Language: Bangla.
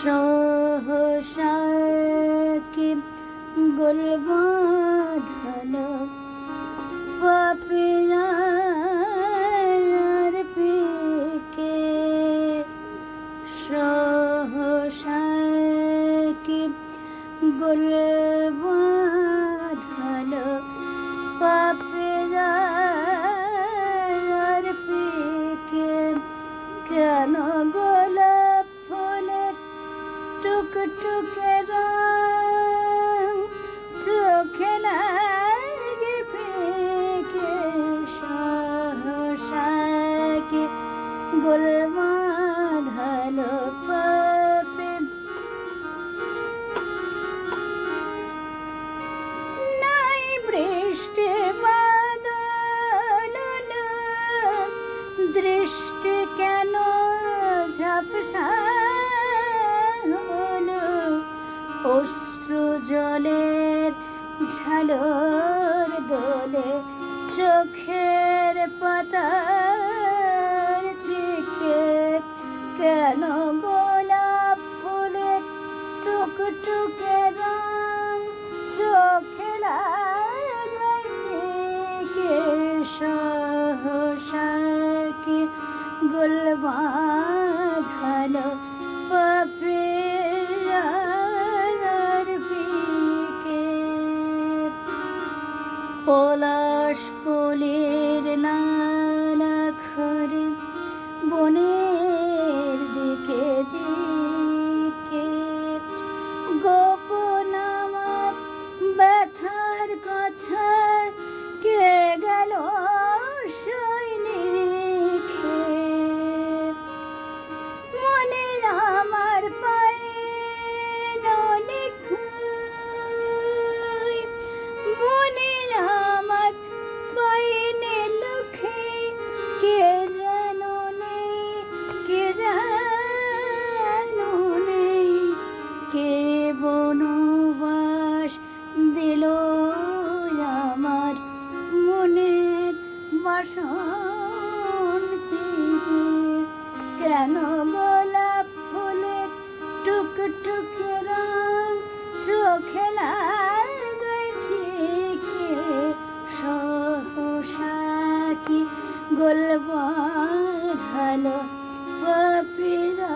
সহসাকে গোলবাধল পাপিলার পিকে সহসাকে গোলবাধল পাপিলার পিকে কেন গোলা টুকটুকে রং চোখে লাগে ফিকে, সহসা কি গোল বাঁধালো পাপে। নাই বৃষ্টি বাদল দৃষ্টি কেন ঝাপসা ঝালর দোলে চোখের পাতার চিকে কেন গোলাপ ফুলের টুকটুকে রং? চোখে লাগাইছে কে সহসা পলাশ কলির নানা খরে বনের দিকে দিকে গোপন আমার ব্যথার কথা কে বসন কেন গোলাপ ফুলের টুক টুকে চোখে লাগছে কে? সহসাকি গোলব ভালো পাপিরা